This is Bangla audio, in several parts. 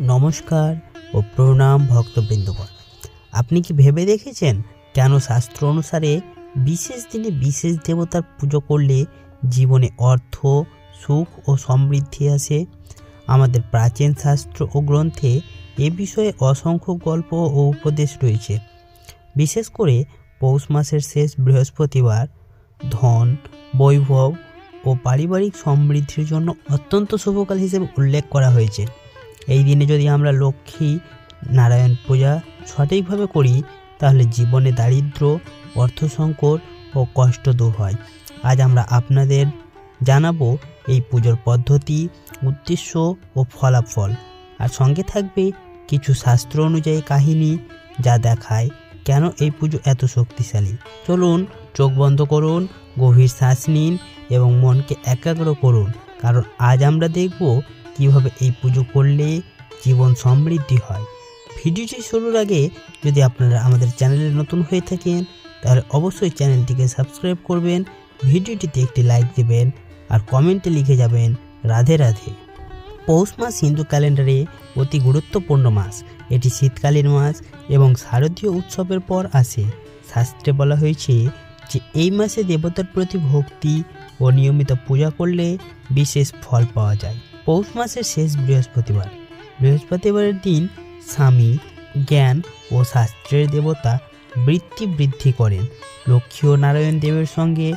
নমস্কার ও প্রণাম ভক্তবৃন্দগণ। আপনি কি ভেবে দেখেছেন কেন শাস্ত্র অনুসারে বিশেষ দিনে বিশেষ দেবতার পুজো করলে জীবনে অর্থ, সুখ ও সমৃদ্ধি আসে? আমাদের প্রাচীন শাস্ত্র ও গ্রন্থে এ বিষয়ে অসংখ্য গল্প ও উপদেশ রয়েছে। বিশেষ করে পৌষ মাসের শেষ বৃহস্পতিবার ধন, বৈভব ও পারিবারিক সমৃদ্ধির জন্য অত্যন্ত শুভকাল হিসেবে উল্লেখ করা হয়েছে। এই দিনে যদি আমরা লক্ষ্মী নারায়ণ পূজা সঠিকভাবে করি, তাহলে জীবনে দারিদ্র অর্থ সংকট ও কষ্ট দূর হয়। আজ আমরা আপনাদের জানাব এই পুজোর পদ্ধতি, উদ্দেশ্য ও ফলাফল। আর সঙ্গে থাকবে কিছু শাস্ত্র অনুযায়ী কাহিনী যা দেখায় কেন এই পুজো এত শক্তিশালী। চলুন, চোখ বন্ধ করুন, গভীর শ্বাস নিন এবং মনকে একাগ্র করুন, কারণ আজ আমরা দেখব কীভাবে এই পুজো করলে জীবন সমৃদ্ধি হয়? ভিডিওটি শুরুর আগে যদি আপনারা আমাদের চ্যানেলে নতুন হয়ে থাকেন, তাহলে অবশ্যই চ্যানেলটিকে সাবস্ক্রাইব করবেন, ভিডিওটিতে একটি লাইক দেবেন, আর কমেন্টে লিখে যাবেন, রাধে রাধে। পৌষ মাস হিন্দু ক্যালেন্ডারে অতি গুরুত্বপূর্ণ মাস। এটি শীতকালীন মাস এবং শারদীয় উৎসবের পর আসে। শাস্ত্রে বলা হয়েছে যে, এই মাসে দেবতার প্রতি ভক্তি ও নিয়মিত পূজা করলে বিশেষ ফল পাওয়া যায়। পৌষ মাসের শেষ বৃহস্পতিবার। বৃহস্পতিবারের দিন স্বামী জ্ঞান ও শাস্ত্রের দেবতা বৃত্তি বৃদ্ধি করেন। লক্ষ্মী ও নারায়ণ দেবের সঙ্গে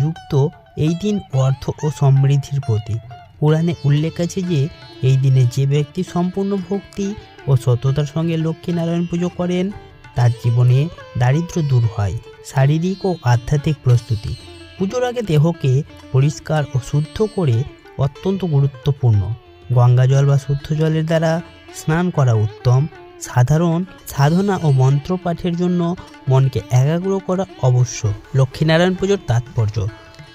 যুক্ত এই দিন অর্থ ও সমৃদ্ধির প্রতীক। পুরাণে উল্লেখ আছে যে, এই দিনে যে ব্যক্তি সম্পূর্ণ ভক্তি ও সততার সঙ্গে লক্ষ্মী নারায়ণ পুজো করেন, তার জীবনে দারিদ্র্য দূর হয়, শারীরিক ও আধ্যাত্মিক প্রস্তুতি। পুজোর আগে দেহকে পরিষ্কার ও শুদ্ধ করে অত্যন্ত গুরুত্বপূর্ণ। গঙ্গা জল বা শুদ্ধ জলের দ্বারা স্নান করা উত্তম। সাধারণ সাধনা ও মন্ত্র পাঠের জন্য মনকে একাগ্র করা অবশ্য লক্ষ্মীনারায়ণ পুজোর তাৎপর্য।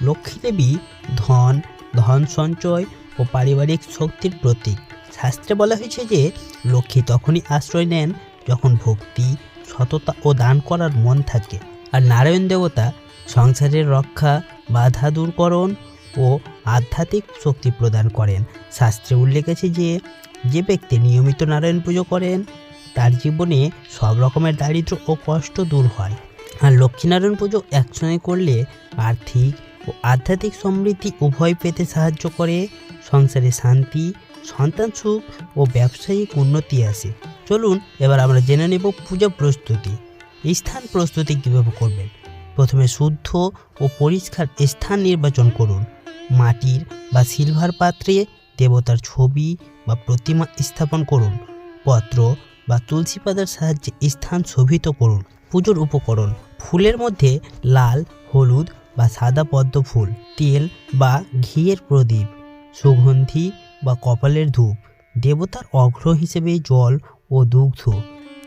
লক্ষ্মী দেবী ধন ধন সঞ্চয় ও পারিবারিক শক্তির প্রতীক। শাস্ত্রে বলা হয়েছে যে, লক্ষ্মী তখনই আশ্রয় নেন যখন ভক্তি, সততা ও দান করার মন থাকে। আর নারায়ণ দেবতা সংসারের রক্ষা, বাধা দূরকরণ ও আধ্যাত্মিক শক্তি প্রদান করেন। শাস্ত্রে উল্লেখ আছে যে যে ব্যক্তি নিয়মিত নারায়ণ পুজো করেন, তার জীবনে সব রকমের দারিদ্র ও কষ্ট দূর হয়। আর লক্ষ্মীনারায়ণ পুজো একসঙ্গে করলে আর্থিক ও আধ্যাত্মিক সমৃদ্ধি উভয় পেতে সাহায্য করে, সংসারে শান্তি, সন্তান সুখ ও ব্যবসায়িক উন্নতি আসে। চলুন, এবার আমরা জেনে নেব পূজা প্রস্তুতি। স্থান প্রস্তুতি কীভাবে করবেন? প্রথমে শুদ্ধ ও পরিষ্কার স্থান নির্বাচন করুন। মাটির বা সিলভার পাত্রে দেবতার ছবি বা প্রতিমা স্থাপন করুন। পত্র বা তুলসী পাতার সাহায্যে স্থান শোভিত করুন। পুজোর উপকরণ, ফুলের মধ্যে লাল, হলুদ বা সাদা পদ্ম ফুল, তেল বা ঘিয়ের প্রদীপ, সুগন্ধি বা কপালের ধূপ, দেবতার অগ্র হিসেবে জল ও দুগ্ধ,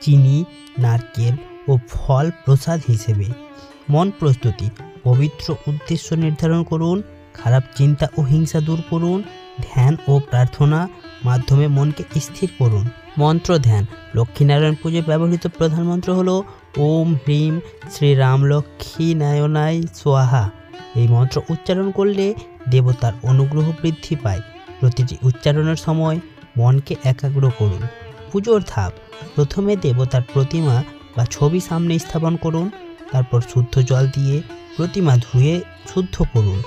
চিনি, নারকেল ও ফল প্রসাদ হিসেবে। মন প্রস্তুতি, পবিত্র উদ্দেশ্য নির্ধারণ করুন, খারাপ চিন্তা ও হিংসা দূর করুন, ধ্যান ও প্রার্থনা মাধ্যমে মনকে স্থির করুন। মন্ত্র ধ্যান লক্ষ্মীনারায়ণ পুজোয় ব্যবহৃত প্রধান মন্ত্র হল, ওম হ্রিম শ্রীরাম লক্ষ্মী নায়নায় সোয়াহা এই মন্ত্র উচ্চারণ করলে দেবতার অনুগ্রহ বৃদ্ধি পায়। প্রতিটি উচ্চারণের সময় মনকে একাগ্র করুন। পুজোর ধাপ, প্রথমে দেবতার প্রতিমা বা ছবি সামনে স্থাপন করুন। তারপর শুদ্ধ জল দিয়ে প্রতিমা ধুয়ে শুদ্ধ করুন।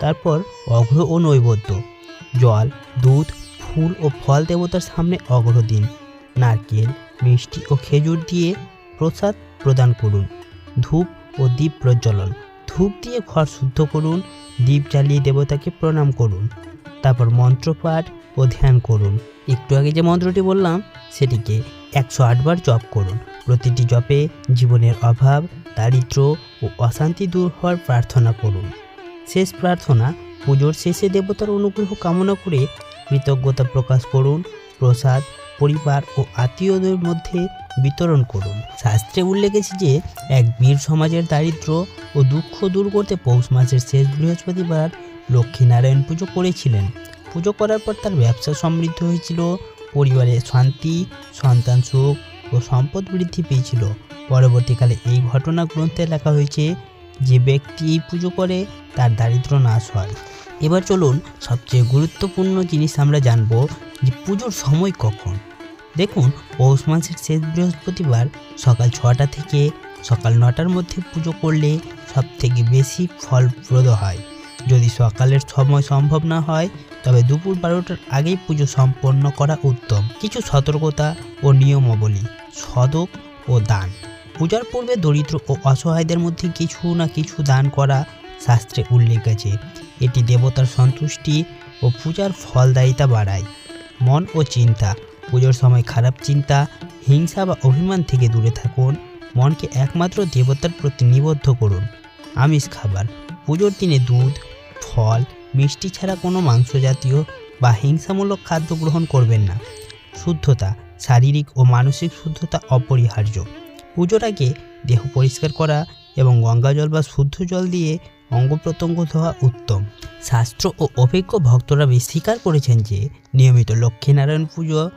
তারপর অঘ্র ও নৈবেদ্য, জল, দুধ, ফুল ও ফল দেবতার সামনে অগ্র দিন, নারকেল, মিষ্টি ও খেজুর দিয়ে প্রসাদ প্রদান করুন। ধূপ ও দীপ প্রজ্বলন, ধূপ দিয়ে ঘর শুদ্ধ করুন, দীপ জ্বালিয়ে দেবতাকে প্রণাম করুন। তারপর মন্ত্রপাঠ ও ধ্যান করুন। একটু আগে যে মন্ত্রটি বললাম, সেটিকে একশো আটবার জপ করুন। প্রতিটি জপে জীবনের অভাব দারিদ্র ও অশান্তি দূর হওয়ার প্রার্থনা করুন। শেষ প্রার্থনা, পুজোর শেষে দেবতার অনুগ্রহ কামনা করে কৃতজ্ঞতা প্রকাশ করুন, প্রসাদ, পরিবার ও আত্মীয়দের মধ্যে বিতরণ করুন। শাস্ত্রে উল্লেখ আছে যে, এক বীর সমাজের দারিদ্র ও দুঃখ দূর করতে পৌষ মাসের শেষ বৃহস্পতিবার লক্ষ্মীনারায়ণ পুজো করেছিলেন। পুজো করার পর তার ব্যবসা সমৃদ্ধ হয়েছিল, পরিবারে শান্তি, সন্তান সুখ ও সম্পদ বৃদ্ধি পেয়েছিল। পরবর্তীকালে এই ঘটনা গ্রন্থে লেখা হয়েছে যে ব্যক্তি এই পুজো করে, তার দারিদ্র নাশ হয়। এবার চলুন সবচেয়ে গুরুত্বপূর্ণ জিনিস আমরা জানব যে পুজোর সময় কখন। দেখুন, পৌষ মাসের শেষ বৃহস্পতিবার সকাল ছটা থেকে সকাল নটার মধ্যে পুজো করলে সব থেকে বেশি ফলপ্রদ হয়। যদি সকালের সময় সম্ভব না হয়, তবে দুপুর বারোটার আগেই পুজো সম্পন্ন করা উত্তম। কিছু সতর্কতা ও নিয়মাবলী, সদক ও দান। পূজার পূর্বে দরিদ্র ও অসহায়দের মধ্যে কিছু না কিছু দান করা শাস্ত্রে উল্লেখ আছে। এটি দেবতার সন্তুষ্টি ও পূজার ফলদায়িতা বাড়ায়। মন ও চিন্তা। পুজোর সময় খারাপ চিন্তা, হিংসা বা অভিমান থেকে দূরে থাকুন। মনকে একমাত্র দেবতার প্রতি নিবদ্ধ করুন। আমিষ খাবার। পুজোর দিনে দুধ, ফল, মিষ্টি ছাড়া কোনো মাংস জাতীয় বা হিংসামূলক খাদ্য গ্রহণ করবেন না। শুদ্ধতা। শারীরিক ও মানসিক শুদ্ধতা অপরিহার্য। পুজোর আগে দেহ পরিষ্কার করা এবং গঙ্গা জল বা শুদ্ধ জল দিয়ে অঙ্গ প্রত্যঙ্গ ধোয়া উত্তম। শাস্ত্র ও অভিজ্ঞ ভক্তরা স্বীকার করেছেন যে, নিয়মিত লক্ষ্মীনারায়ণ পুজো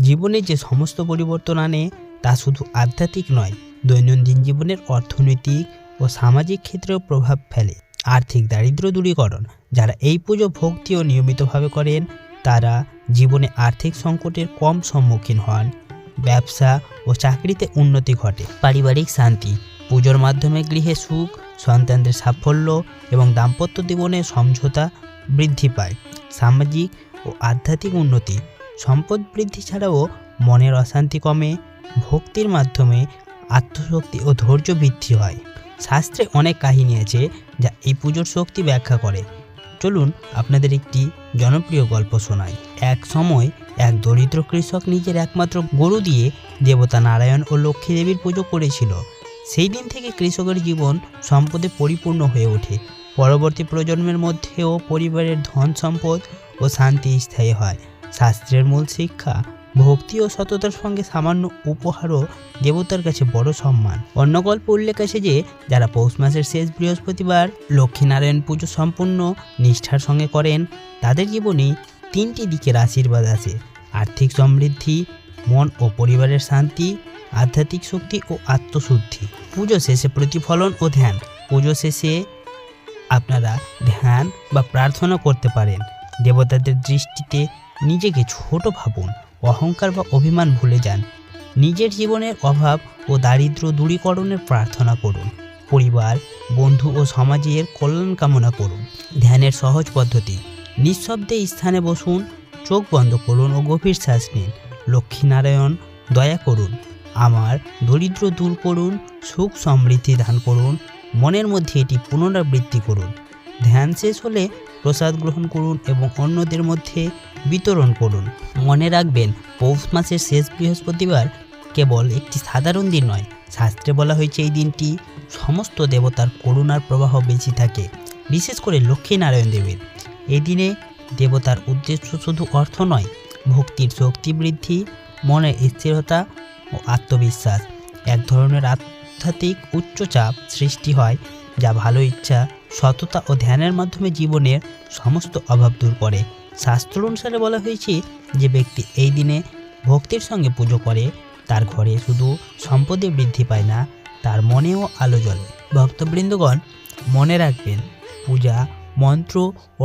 জীবনে যে সমস্ত পরিবর্তন আনে, তা শুধু আধ্যাত্মিক নয়, দৈনন্দিন জীবনের অর্থনৈতিক ও সামাজিক ক্ষেত্রেও প্রভাব ফেলে। আর্থিক দারিদ্র দূরীকরণ, যারা এই পুজো ভক্তি ও নিয়মিতভাবে করেন, তারা জীবনে আর্থিক সংকটের কম সম্মুখীন হন। ব্যবসা ও চাকরিতে উন্নতি ঘটে। পারিবারিক শান্তি, পুজোর মাধ্যমে গৃহে সুখ, সন্তানদের সাফল্য এবং দাম্পত্য জীবনে সমঝোতা বৃদ্ধি পায়। সামাজিক ও আধ্যাত্মিক উন্নতি, সম্পদ বৃদ্ধি ছাড়াও মনের অশান্তি কমে, ভক্তির মাধ্যমে আত্মশক্তি ও ধৈর্য বৃদ্ধি হয়। শাস্ত্রে অনেক কাহিনী আছে যা এই পুজোর শক্তি ব্যাখ্যা করে। চলুন আপনাদের একটি জনপ্রিয় গল্প শোনাই। এক সময় এক দরিদ্র কৃষক নিজের একমাত্র গরু দিয়ে দেবতা নারায়ণ ও লক্ষ্মী দেবীর পুজো করেছিল। সেই দিন থেকে কৃষকের জীবন সম্পদে পরিপূর্ণ হয়ে ওঠে। পরবর্তী প্রজন্মের মধ্যেও পরিবারের ধন সম্পদ ও শান্তি স্থায়ী হয়। শাস্ত্রের মূল শিক্ষা, ভক্তি ও সততার সঙ্গে সামান্য উপহারও দেবতার কাছে বড় সম্মান। অন্য গল্প উল্লেখ আছে যে, যারা পৌষ মাসের শেষ বৃহস্পতিবার লক্ষ্মীনারায়ণ পুজো সম্পূর্ণ নিষ্ঠার সঙ্গে করেন, তাদের জীবনে তিনটি দিকের আশীর্বাদ আছে। আর্থিক সমৃদ্ধি, মন ও পরিবারের শান্তি, আধ্যাত্মিক শক্তি ও আত্মশুদ্ধি। পুজো শেষে প্রতিফলন ও ধ্যান। পুজো শেষে আপনারা ধ্যান বা প্রার্থনা করতে পারেন। দেবতাদের দৃষ্টিতে নিজেকে ছোট ভাবুন, অহংকার বা অভিমান ভুলে যান। নিজের জীবনের অভাব ও দারিদ্র দূরীকরণের প্রার্থনা করুন। পরিবার, বন্ধু ও সমাজের কল্যাণ কামনা করুন। ধ্যানের সহজ পদ্ধতি। নিঃশব্দে স্থানে বসুন, চোখ বন্ধ করুন ও গভীর শ্বাস নিন। লক্ষ্মীনারায়ণ, দয়া করুন। আমার দরিদ্র দূর করুন, সুখ সমৃদ্ধি দান করুন, মনের মধ্যে এটি পুনরাবৃত্তি করুন। ধ্যান শেষ হলে প্রসাদ গ্রহণ করুন এবং অন্যদের মধ্যে বিতরণ করুন। মনে রাখবেন, পৌষ মাসের শেষ বৃহস্পতিবার কেবল একটি সাধারণ দিন নয়, শাস্ত্রে বলা হয়েছে এই দিনটি সমস্ত দেবতার করুণার প্রবাহ বেশি থাকে, বিশেষ করে লক্ষ্মীনারায়ণ দেবের। এই দিনে দেবতার উদ্দেশ্য শুধু অর্থ নয়, ভক্তির শক্তি বৃদ্ধি, মনের স্থিরতা ও আত্মবিশ্বাস। এক ধরনের আধ্যাত্মিক উচ্চচাপ সৃষ্টি হয়, যা ভালো ইচ্ছা, সততা ও ধ্যানের মাধ্যমে জীবনের সমস্ত অভাব দূর করে। শাস্ত্র অনুসারে বলা হয়েছে যে ব্যক্তি এই দিনে ভক্তির সঙ্গে পুজো করে, তার ঘরে শুধু সম্পদে বৃদ্ধি পায় না, তার মনেও আলো জ্বলে। ভক্তবৃন্দগণ মনে রাখবেন, পূজা মন্ত্র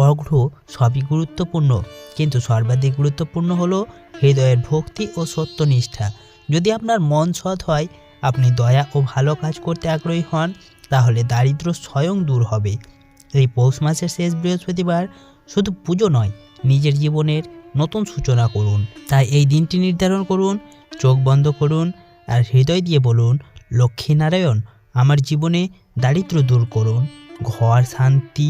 অঘ্র সবই গুরুত্বপূর্ণ। কিন্তু সর্বাধিক গুরুত্বপূর্ণ হলো হৃদয়ের ভক্তি ও সত্যনিষ্ঠা। যদি আপনার মন সৎ হয়, আপনি দয়া ও ভালো কাজ করতে আগ্রহী হন, তাহলে দারিদ্র স্বয়ং দূর হবে। এই পৌষ মাসের শেষ বৃহস্পতিবার শুধু পুজো নয়, নিজের জীবনের নতুন সূচনা করুন। তাই এই দিনটি নির্ধারণ করুন, চোখ বন্ধ করুন আর হৃদয় দিয়ে বলুন লক্ষ্মীনারায়ণ আমার জীবনে দারিদ্র দূর করুন। ঘর শান্তি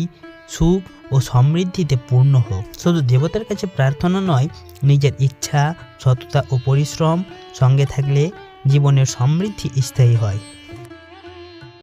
সুখ ও সমৃদ্ধিতে পূর্ণ হোক। শুধু দেবতার কাছে প্রার্থনা নয়, নিজের ইচ্ছা, সততা ও পরিশ্রম সঙ্গে থাকলে জীবনের সমৃদ্ধি স্থায়ী হয়।